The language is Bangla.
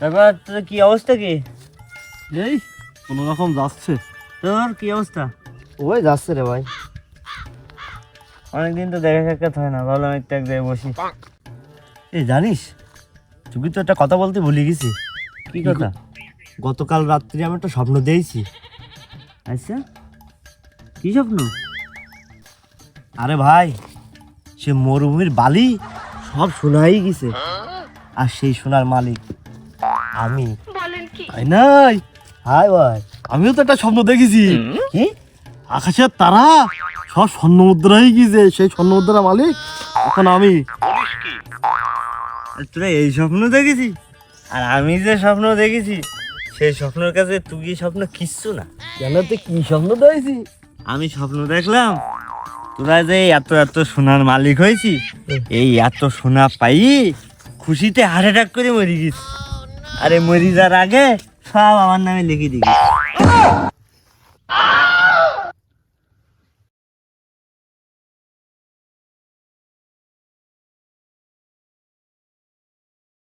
তারপর তোর কি অবস্থা কি? এই কোনো রকম যাচ্ছে। তোর কি অবস্থা? ওই যাচ্ছে রে ভাই। অনেকদিন তো দেখা সাক্ষাৎ হয় না ভাবলাম একটু এক জায়গায় বসি। এই জানিস তুই তো একটা কথা বলতে ভুলে গেছি। কি কথা? গতকাল রাত্রি আমি একটা স্বপ্ন দিয়েছি আচ্ছা কি স্বপ্ন? আরে ভাই সে মরুভূমির বালি সব শোনাই গেছে। আর সেই সোনার মালিক। আমি। তাই নাই হাই ভাই আমিও তো একটা স্বপ্ন দেখেছি। কি? আকাশের তারা সব স্বর্ণ মুদ্রা হয়ে গিয়েছে সেই স্বর্ণ মুদ্রা মালিক? এখন আমি। তোরা এই স্বপ্ন দেখেছি? আর আমি যে স্বপ্ন দেখেছি সেই স্বপ্নের কাছে তুই কি স্বপ্ন কিচ্ছু না? কেন তুই কি স্বপ্ন দেখেছি? আমি স্বপ্ন দেখলাম তোরা যে এত এত সোনার মালিক হয়েছি এই এত সোনা পাই খুশিতে হার্ট অ্যাটাক করে মরে গেছি আরে মরি যার আগে সব আমার নামে লিখে দিবি।